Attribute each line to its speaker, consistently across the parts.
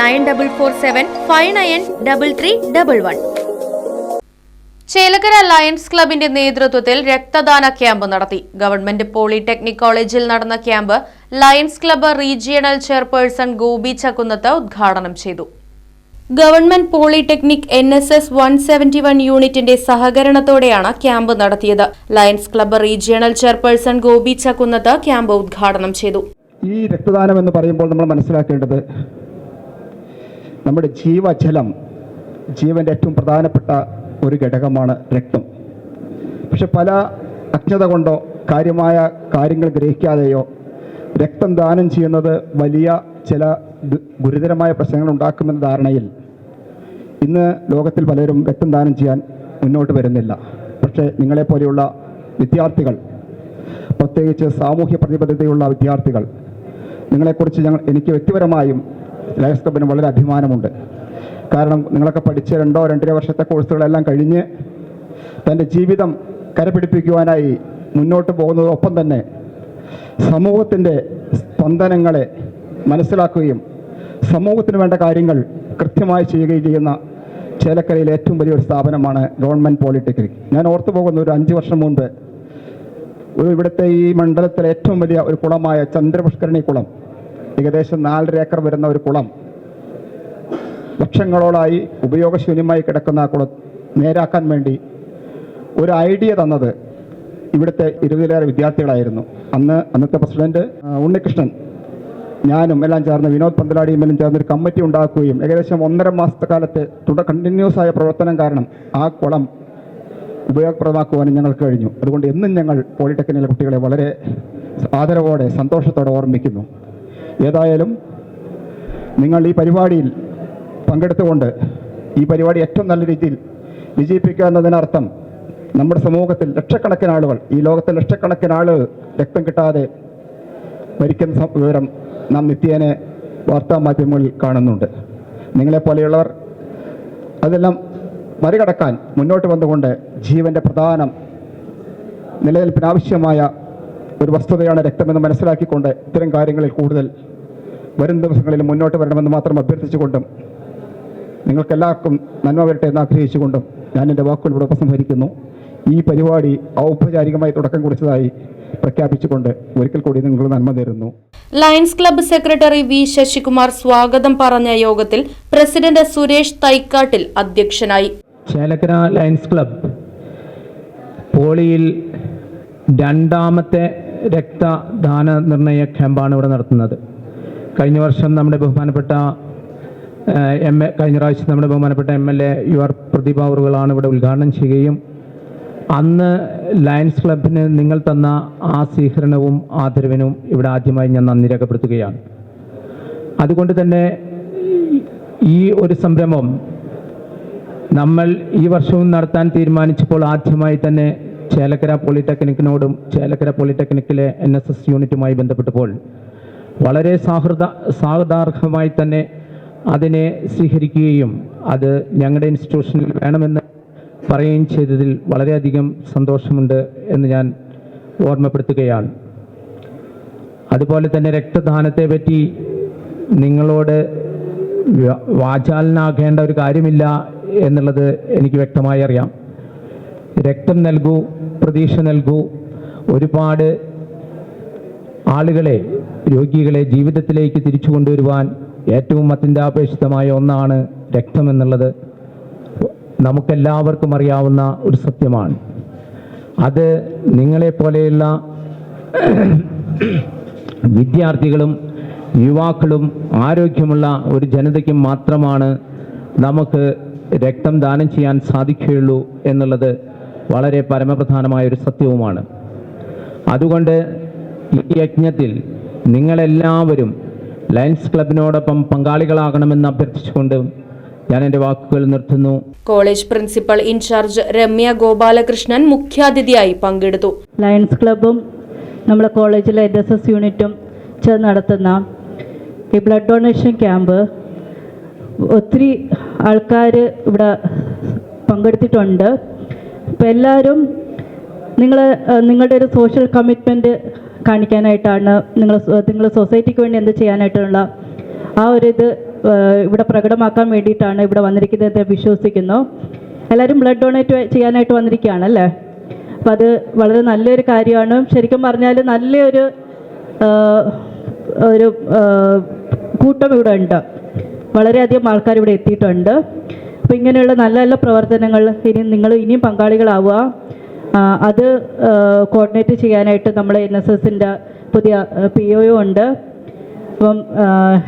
Speaker 1: nine double four seven five nine double three double one. Chelakkara Lions ക്ലബിന്റെ നേതൃത്വത്തിൽ രക്തദാന camp നടത്തി. Government polytechnic കോളേജിൽ നടന്ന camp Lions Club regional chairperson Gopi Chakkunnath ഉദ്ഘാടനം ചെയ്തു. Government polytechnic N S S one seventy one യൂണിറ്റിന്റെ സഹകരണത്തോടെയാണ് ക്യാമ്പ് നടത്തിയത്. Lions Club regional chairperson Gopi Chakkunnath camp ഉദ്ഘാടനം ചെയ്തു.
Speaker 2: ഈ രക്തദാനം എന്ന് പറയുമ്പോൾ നമ്മൾ മനസ്സിലാക്കേണ്ടത് നമ്മുടെ ജീവജലം ജീവന്റെ ഏറ്റവും പ്രധാനപ്പെട്ട ഒരു ഘടകമാണ് രക്തം. പക്ഷെ പല അജ്ഞത കൊണ്ടോ കാര്യമായ കാര്യങ്ങൾ ഗ്രഹിക്കാതെയോ രക്തം ദാനം ചെയ്യുന്നത് വലിയ ചില ഗുരുതരമായ പ്രശ്നങ്ങൾ ഉണ്ടാക്കുമെന്ന ധാരണയിൽ ഇന്ന് ലോകത്തിൽ പലരും രക്തം ദാനം ചെയ്യാൻ മുന്നോട്ട് വരുന്നില്ല. പക്ഷേ നിങ്ങളെപ്പോലെയുള്ള വിദ്യാർത്ഥികൾ പ്രത്യേകിച്ച് സാമൂഹ്യ പ്രതിബദ്ധതയുള്ള വിദ്യാർത്ഥികൾ നിങ്ങളെക്കുറിച്ച് ഞങ്ങൾ എനിക്ക് വ്യക്തിപരമായും ലയൺസ് ക്ലബിന് വളരെ അഭിമാനമുണ്ട്. കാരണം നിങ്ങളൊക്കെ പഠിച്ച രണ്ടോ രണ്ടര വർഷത്തെ കോഴ്സുകളെല്ലാം കഴിഞ്ഞ് തന്റെ ജീവിതം കരപിടിപ്പിക്കുവാനായി മുന്നോട്ട് പോകുന്നതോടൊപ്പം തന്നെ സമൂഹത്തിന്റെ സ്പന്ദനങ്ങളെ മനസ്സിലാക്കുകയും സമൂഹത്തിന് വേണ്ട കാര്യങ്ങൾ കൃത്യമായി ചെയ്യുകയും ചെയ്യുന്ന ചേലക്കരയിലെ ഏറ്റവും വലിയൊരു സ്ഥാപനമാണ് ഗവൺമെന്റ് പോളിടെക്നിക്. ഞാൻ ഓർത്തു പോകുന്ന ഒരു അഞ്ച് വർഷം മുൻപ് ഒരു ഇവിടുത്തെ ഈ മണ്ഡലത്തിലെ ഏറ്റവും വലിയ ഒരു കുളമായ ചന്ദ്രപുഷ്കരണി കുളം ഏകദേശം നാലര ഏക്കർ വരുന്ന ഒരു കുളം. വർഷങ്ങളോളായി ഉപയോഗശൂന്യമായി കിടക്കുന്ന ആ കുളം നേരാക്കാൻ വേണ്ടി ഒരു ഐഡിയ തന്നത് ഇവിടുത്തെ ഇരുപതിലേറെ വിദ്യാർത്ഥികളായിരുന്നു. അന്ന് അന്നത്തെ പ്രസിഡന്റ് ഉണ്ണികൃഷ്ണൻ ഞാനും എല്ലാം ചേർന്ന് വിനോദ് പന്തലാടിയും എല്ലാം ചേർന്ന് ഒരു കമ്മിറ്റി ഉണ്ടാക്കുകയും ഏകദേശം ഒന്നര മാസത്തെ കാലത്തെ തുടർ കണ്ടിന്യൂസ് ആയ പ്രവർത്തനം കാരണം ആ കുളം ഉപയോഗപ്രദമാക്കുവാനും ഞങ്ങൾക്ക് കഴിഞ്ഞു. അതുകൊണ്ട് എന്നും ഞങ്ങൾ പോളിടെക്നിക്കിലെ കുട്ടികളെ വളരെ ആദരവോടെ സന്തോഷത്തോടെ ഓർമ്മിക്കുന്നു. ഏതായാലും നിങ്ങൾ ഈ പരിപാടിയിൽ പങ്കെടുത്തുകൊണ്ട് ഈ പരിപാടി ഏറ്റവും നല്ല രീതിയിൽ വിജയിപ്പിക്കുക എന്നതിനർത്ഥം നമ്മുടെ സമൂഹത്തിൽ ലക്ഷക്കണക്കിന് ആളുകൾ ഈ ലോകത്തെ ലക്ഷക്കണക്കിന് ആളുകൾ രക്തം കിട്ടാതെ മരിക്കുന്ന വിവരം നാം നിത്യേനെ വാർത്താ മാധ്യമങ്ങളിൽ കാണുന്നുണ്ട്. നിങ്ങളെപ്പോലെയുള്ളവർ അതെല്ലാം മറികടക്കാൻ മുന്നോട്ട് വന്നുകൊണ്ട് ജീവന്റെ പ്രധാനം നിലനിൽപ്പിന് ആവശ്യമായ ഒരു വസ്തുതയാണ് രക്തമെന്ന് മനസ്സിലാക്കിക്കൊണ്ട് ഇത്തരം കാര്യങ്ങളിൽ കൂടുതൽ വരും ദിവസങ്ങളിൽ മുന്നോട്ട് വരണമെന്ന് മാത്രം അഭ്യർത്ഥിച്ചുകൊണ്ടും നിങ്ങൾക്കെല്ലാവർക്കും നന്മ വരട്ടെ എന്ന് ആഗ്രഹിച്ചുകൊണ്ടും ഞാൻ എന്റെ വാക്കുകൾ ഇവിടെ ഉപസംഹരിക്കുന്നു. ഈ പരിപാടി ഔപചാരികമായി തുടക്കം കുറിച്ചതായി പ്രഖ്യാപിച്ചുകൊണ്ട് ഒരിക്കൽ കൂടി നിങ്ങൾ നന്മ നേരുന്നു.
Speaker 1: Lions Club secretary V Sasikumar സ്വാഗതം പറഞ്ഞ യോഗത്തിൽ പ്രസിഡന്റ് സുരേഷ് തൈക്കാട്ടിൽ അധ്യക്ഷനായി.
Speaker 3: ചേലക്കര ലയൺസ് ക്ലബ്ബ് പോളിയിൽ രണ്ടാമത്തെ രക്തദാന നിർണയ ക്യാമ്പാണ് ഇവിടെ നടത്തുന്നത്. കഴിഞ്ഞ വർഷം നമ്മുടെ ബഹുമാനപ്പെട്ട എം എ കഴിഞ്ഞ പ്രാവശ്യം നമ്മുടെ ബഹുമാനപ്പെട്ട M L A U R പ്രതിഭാവറുകളാണ് ഇവിടെ ഉദ്ഘാടനം ചെയ്യുകയും അന്ന് ലയൺസ് ക്ലബിന് നിങ്ങൾ തന്ന ആ സ്വീകരണവും ആദരവിനും ഇവിടെ ആദ്യമായി ഞാൻ നന്ദി രേഖപ്പെടുത്തുകയാണ്. അതുകൊണ്ട് തന്നെ ഈ ഒരു സംരംഭം നമ്മൾ ഈ വർഷവും നടത്താൻ തീരുമാനിച്ചപ്പോൾ ആദ്യമായി തന്നെ ചേലക്കര പോളിടെക്നിക്കിനോടും ചേലക്കര പോളിടെക്നിക്കിലെ എൻ എസ് എസ് യൂണിറ്റുമായി ബന്ധപ്പെട്ടപ്പോൾ വളരെ സൗഹൃദ സൗഹൃദാർഹമായി തന്നെ അതിനെ സ്വീകരിക്കുകയും അത് ഞങ്ങളുടെ ഇൻസ്റ്റിറ്റ്യൂഷനിൽ വേണമെന്ന് പറയുകയും ചെയ്തതിൽ വളരെയധികം സന്തോഷമുണ്ട് എന്ന് ഞാൻ ഓർമ്മപ്പെടുത്തുകയാണ്. അതുപോലെ തന്നെ രക്തദാനത്തെ പറ്റി നിങ്ങളോട് വാചാലനാകേണ്ട ഒരു കാര്യമില്ല എന്നുള്ളത് എനിക്ക് വ്യക്തമായി അറിയാം. രക്തം നൽകൂ പ്രതീക്ഷ നൽകൂ. ഒരുപാട് ആളുകളെ രോഗികളെ ജീവിതത്തിലേക്ക് തിരിച്ചു കൊണ്ടുവരുവാൻ ഏറ്റവും അത്യന്താപേക്ഷിതമായ ഒന്നാണ് രക്തം എന്നുള്ളത്. നമുക്കെല്ലാവർക്കും അറിയാവുന്ന ഒരു സത്യമാണ്. അത് നിങ്ങളെപ്പോലെയുള്ള വിദ്യാർത്ഥികളും യുവാക്കളും ആരോഗ്യമുള്ള ഒരു ജനതയ്ക്കും മാത്രമാണ് നമുക്ക് രക്തം ദാനം ചെയ്യാൻ സാധിക്കുകയുള്ളൂ എന്നുള്ളത് വളരെ പരമപ്രധാനമായ ഒരു സത്യവുമാണ്. അതുകൊണ്ട് ഈ യജ്ഞത്തിൽ നിങ്ങളെല്ലാവരും ലയൺസ് ക്ലബിനോടൊപ്പം പങ്കാളികളാകണമെന്ന് അഭ്യർത്ഥിച്ചുകൊണ്ട് ഞാൻ എന്റെ വാക്കുകൾ നിർത്തുന്നു.
Speaker 1: College principal in charge Remya Gopalakrishnan മുഖ്യാതിഥിയായി പങ്കെടുത്തു.
Speaker 4: ലയൺസ് ക്ലബും നമ്മുടെ കോളേജിലെ എൻ എസ് എസ് യൂണിറ്റും ചേർന്ന് നടത്തുന്ന ഈ ബ്ലഡ് ഡൊണേഷൻ ക്യാമ്പ് ഒത്തിരി ആൾക്കാർ ഇവിടെ പങ്കെടുത്തിട്ടുണ്ട്. അപ്പോൾ എല്ലാവരും നിങ്ങൾ നിങ്ങളുടെ ഒരു സോഷ്യൽ കമ്മിറ്റ്മെന്റ് കാണിക്കാനായിട്ടാണ് നിങ്ങൾ നിങ്ങൾ സൊസൈറ്റിക്ക് വേണ്ടി എന്ത് ചെയ്യാനായിട്ടുള്ള ആ ഒരു ഇത് ഇവിടെ പ്രകടമാക്കാൻ വേണ്ടിയിട്ടാണ് ഇവിടെ വന്നിരിക്കുന്നത് വിശ്വസിക്കുന്നു. എല്ലാവരും ബ്ലഡ് ഡൊണേറ്റ് ചെയ്യാനായിട്ട് വന്നിരിക്കുകയാണല്ലേ അപ്പം അത് വളരെ നല്ലൊരു കാര്യമാണ്. ശരിക്കും പറഞ്ഞാൽ നല്ലൊരു ഒരു കൂട്ടം ഇവിടെ ഉണ്ട്. വളരെയധികം ആൾക്കാർ ഇവിടെ എത്തിയിട്ടുണ്ട്. അപ്പോൾ ഇങ്ങനെയുള്ള നല്ല നല്ല പ്രവർത്തനങ്ങൾ ഇനി നിങ്ങൾ ഇനിയും പങ്കാളികളാവുക. അത് കോർഡിനേറ്റ് ചെയ്യാനായിട്ട് നമ്മുടെ എൻ എസ് എസിന്റെ പുതിയ പി ഒ ഉണ്ട്. അപ്പം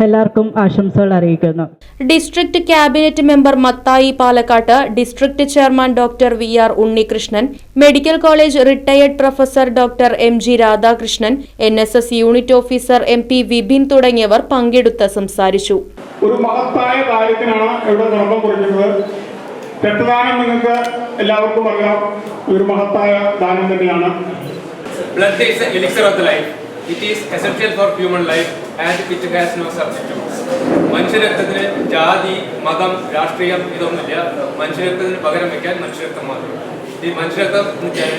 Speaker 4: എല്ലാവർക്കും ആശംസകൾ അറിയിക്കുന്നു.
Speaker 1: District cabinet member Mathai Palakkatt district chairman doctor V R Unnikrishnan medical college retired professor doctor M G Radhakrishnan N S S unit officer M P Vipin തുടങ്ങിയവർ പങ്കെടുത്ത് സംസാരിച്ചു.
Speaker 5: ഒരു മഹത്തായ കാര്യത്തിനാണ് ഇവിടെ തുടക്കം കുറിക്കുന്നത്. രക്തദാനം നിങ്ങൾക്ക് എല്ലാവർക്കും അറിയാം. ഒരു മഹത്തായ ദാനം തന്നെയാണ്.
Speaker 6: Blood is the elixir of the is It for essential life and it has no substitutes. മനുഷ്യരക്തത്തിന് ജാതി മതം രാഷ്ട്രീയം ഇതൊന്നുമില്ല. മനുഷ്യരക്തത്തിന് പകരം വയ്ക്കാൻ മനുഷ്യരക്തം മാത്രം. ഈ മനുഷ്യരക്തം എന്ന് വെച്ചാൽ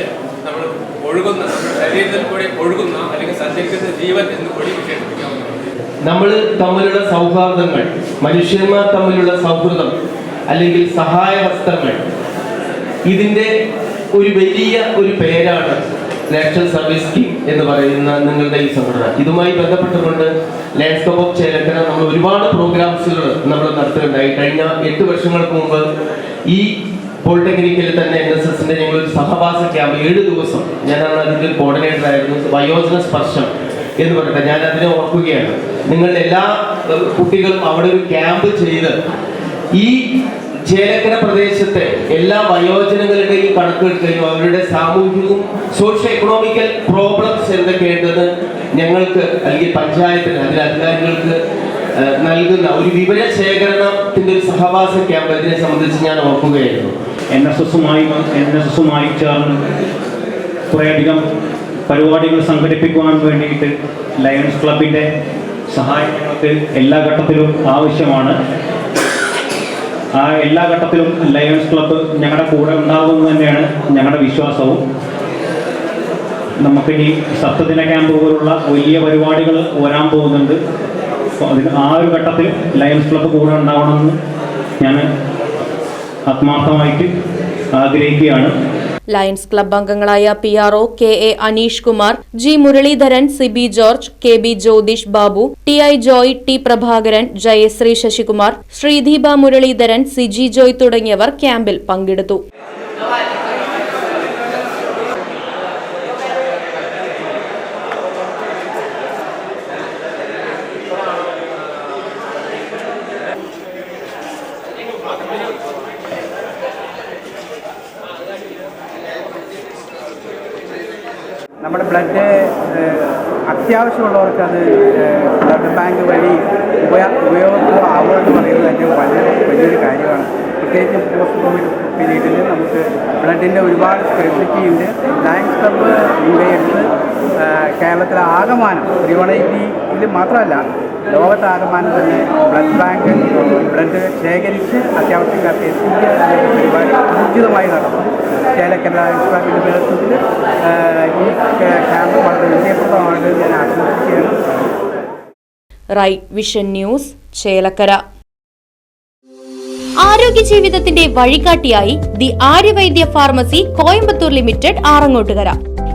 Speaker 6: നമ്മൾ ഒഴുകുന്ന നമ്മുടെ ശരീരത്തിൽ കൂടി ഒഴുകുന്ന അല്ലെങ്കിൽ സഞ്ചരിക്കുന്ന ജീവൻ എന്ന് കൂടി വിശേഷിപ്പിക്കാവുന്നതാണ്
Speaker 7: നമ്മൾ തമ്മിലുള്ള സൗഹാർദ്ദങ്ങൾ മനുഷ്യന്മാർ തമ്മിലുള്ള സൗഹൃദം അല്ലെങ്കിൽ സഹായ വസ്ത്രങ്ങൾ ഇതിന്റെ ഒരു വലിയ ഒരു പേരാണ് നാഷണൽ സർവീസ് സ്കീം എന്ന് പറയുന്ന നിങ്ങളുടെ ഈ സംഘടന. ഇതുമായി ബന്ധപ്പെട്ടുകൊണ്ട് ലാൻഡ്സ്കേപ്പ് ഓഫ് ചേലക്കര നമ്മൾ ഒരുപാട് പ്രോഗ്രാംസുകൾ നമ്മൾ നടത്തുകയുണ്ടായി. കഴിഞ്ഞ എട്ട് വർഷങ്ങൾക്ക് മുമ്പ് ഈ പോളിടെക്നിക്കിൽ തന്നെ എൻ എസ് എസിന്റെ ഞങ്ങൾ സഹവാസ ക്യാമ്പ് ഏഴ് ദിവസം ഞാനാണ് അതിന്റെ കോർഡിനേറ്റർ ആയിരുന്നു. വയോജന സ്പർശം എന്ന് പറയട്ടെ ഞാൻ അതിനെ ഓർക്കുകയാണ്. നിങ്ങളുടെ എല്ലാ കുട്ടികളും അവിടെ ഒരു ക്യാമ്പ് ചെയ്ത് ഈ ചേലക്കര പ്രദേശത്തെ എല്ലാ വയോജനങ്ങളുടെയും കണക്കെടുക്കുകയും അവരുടെ സാമൂഹികവും സോഷ്യോ എക്കണോമിക്കൽ പ്രോബ്ലംസ് എന്തൊക്കെയുണ്ടെന്ന് ഞങ്ങൾക്ക് അല്ലെങ്കിൽ പഞ്ചായത്തിന് അതിലെ അധികാരികൾക്ക് നൽകുന്ന ഒരു വിവര ശേഖരണത്തിന്റെ ഒരു സഹവാസ ക്യാമ്പ് ഇതിനെ സംബന്ധിച്ച് ഞാൻ ഓർക്കുകയായിരുന്നു.
Speaker 8: എൻ എസ് എസുമായി എൻ എസ് എസുമായി ചേർന്ന് കുറേയധികം പരിപാടികൾ സംഘടിപ്പിക്കുവാൻ വേണ്ടിയിട്ട് ലയൺസ് ക്ലബിന്റെ സഹായം ഞങ്ങൾക്ക് എല്ലാ ഘട്ടത്തിലും ആവശ്യമാണ്. ആ എല്ലാ ഘട്ടത്തിലും ലയൺസ് ക്ലബ്ബ് ഞങ്ങളുടെ കൂടെ ഉണ്ടാകുമെന്ന് തന്നെയാണ് ഞങ്ങളുടെ വിശ്വാസവും. നമുക്കിനി സപ്തദിന ക്യാമ്പ് പോലുള്ള വലിയ പരിപാടികൾ വരാൻ പോകുന്നുണ്ട്. അപ്പോൾ അതിന് ആ ഒരു ഘട്ടത്തിൽ ലയൺസ് ക്ലബ്ബ് കൂടെ ഉണ്ടാവണമെന്ന് ഞാൻ ആത്മാർത്ഥമായിട്ട് ആഗ്രഹിക്കുകയാണ്.
Speaker 1: ലയൺസ് ക്ലബ് അംഗങ്ങളായ P R O K A Anish Kumar G Muraleedharan C B George K B Jyothish Babu T I Joy T Prabhakaran Jayashree Sasikumar Sreedeepa Muraleedharan Siji Joy തുടങ്ങിയവർ ക്യാമ്പിൽ പങ്കെടുത്തു
Speaker 9: നമ്മുടെ ബ്ലഡ് അത്യാവശ്യമുള്ളവർക്ക് അത് ബ്ലഡ് ബാങ്ക് വഴി ഉപയ ഉപയോഗം എന്ന് പറയുന്നത് തന്നെ വളരെ വലിയൊരു കാര്യമാണ്. പ്രത്യേകിച്ച് പോസ്റ്റ് കോവിഡ് പീരീഡിൽ നമുക്ക് ബ്ലഡിന്റെ ഒരുപാട് സ്പെസിഫിറ്റി ഉണ്ട് ലാങ് ക്ലബ്ബ് ഇവിടെ എടുത്ത് കേരളത്തിലെ ആകമാനം ത്രിവണയിൽ മാത്രമല്ല ലോകത്താകമാനം തന്നെ ബ്ലഡ് ബാങ്ക് ബ്ലഡ് ശേഖരിച്ച് അത്യാവശ്യക്കാർക്ക് എത്തിക്കുക പരിപാടി ഊർജിതമായി നടത്തും ചേലക്കര ക്ലബിന്റെ നേതൃത്വത്തിൽ ഈ ക്യാമ്പ് വളരെ വിജയപ്രദമായിട്ട് ഞാൻ ആശംസിക്കുകയാണ്.
Speaker 1: Right Vision News Chelakkara. ആരോഗ്യ ജീവിതത്തിന്റെ വഴികാട്ടിയായി The Aryavaidya Pharmacy Coimbatore Limited Arangottukara.